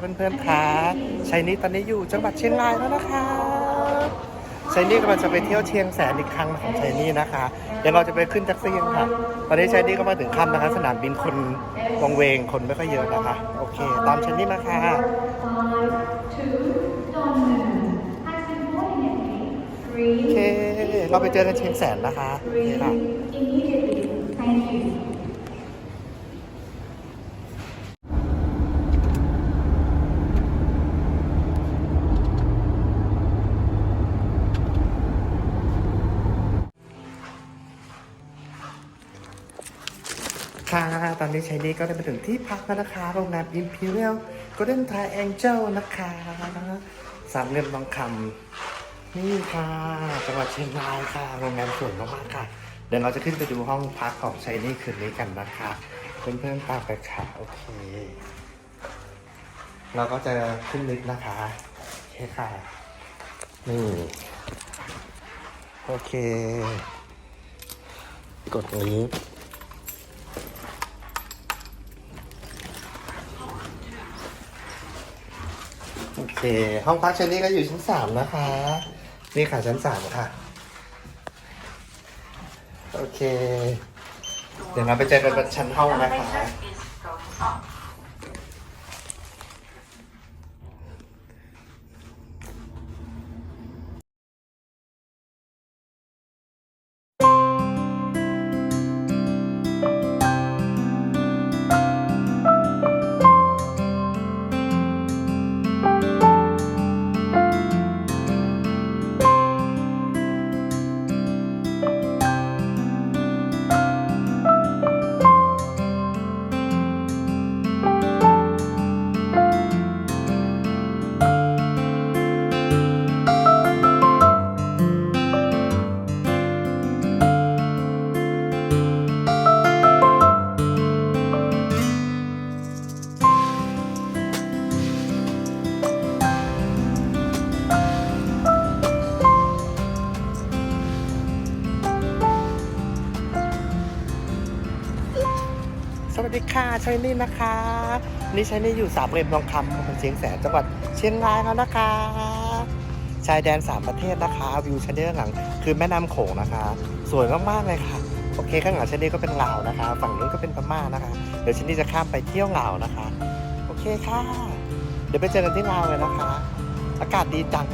เพื่อนๆค่ะชัยนี้ตอนนี้อยู่จังหวัดเชียงรายแล้วนะคะชัยนี่กำลังจะไปเที่ยวเชียงแสนอีกครั้งของชัยนี่นะคะ เดี๋ยวเราจะไปขึ้นแท็กซี่กันค่ะ ตอนนี้ชัยนี่ก็มาถึงค่ำนะคะ สนามบินคนวงเวงคนไม่ค่อยเยอะนะคะ โอเค ตามชัยนี่มาค่ะโอเค เราไปเจอกันเชียงแสนนะคะโอเคค่ะ ค่ะ ตอนนี้ชัยนี่ก็ได้มาถึงที่พักแล้วนะคะ โรงแรม Imperial Golden Triangle นะคะ สามเหลี่ยมทองคำนี่ค่ะ จังหวัดเชียงรายค่ะ โรงแรมสวยมากๆค่ะ เดี๋ยวเราจะขึ้นไปดูห้องพักของชัยนี่คืนนี้กันนะคะ เพื่อนๆตามไปค่ะ โอเค เราก็จะขึ้นลิฟต์นะคะโอเคค่ะ นี่ โอเค กดลิฟต์ เค ห้องพักชั้นนี้ก็อยู่ชั้นสามนะคะ นี่ค่ะชั้นสามค่ะ โอเค เดี๋ยวเราไปเจอกันบนชั้นห้องนะคะ ดีค่ะชัยนี่นะคะ นี่ชัยนี่อยู่สามเหลี่ยมทองคำอำเภอเชียงแสนจังหวัดเชียงรายแล้วนะคะ ชายแดนสามประเทศนะคะวิวชัยนี่ด้านหลังคือแม่น้ำโขงนะคะ สวยมากๆเลยค่ะ โอเคข้างหลังชัยนี่ก็เป็นลาวนะคะ ฝั่งนู้นก็เป็นพม่านะคะ เดี๋ยวชัยนี่จะข้ามไปเที่ยวลาวนะคะ โอเคค่ะ เดี๋ยวไปเจอกันที่ลาวเลยนะคะ อากาศดีจัง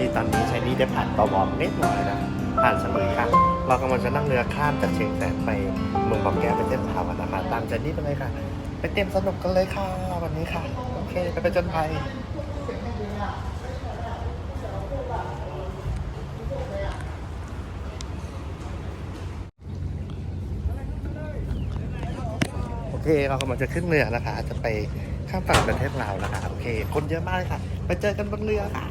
นี่ตอนนี้ใช้นี่ได้ผ่านตบอมนิดหน่อยนะ ผ่านสมุยค่ะ เรากำลังจะนั่งเรือข้ามจากเชียงแสนไปเมืองบางแก้วประเทศพาวันนะคะตามใจนี่ไปเลยค่ะ ไปเตรียมสนุกกันเลยค่ะวันนี้ค่ะ โอเค ไปไปจนภัยโอเคเรากำลังจะขึ้นเรือนะคะ จะไปข้ามฝั่งประเทศลาวนะคะ โอเค คนเยอะมากเลยค่ะ ไปเจอกันบนเรือค่ะ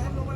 have no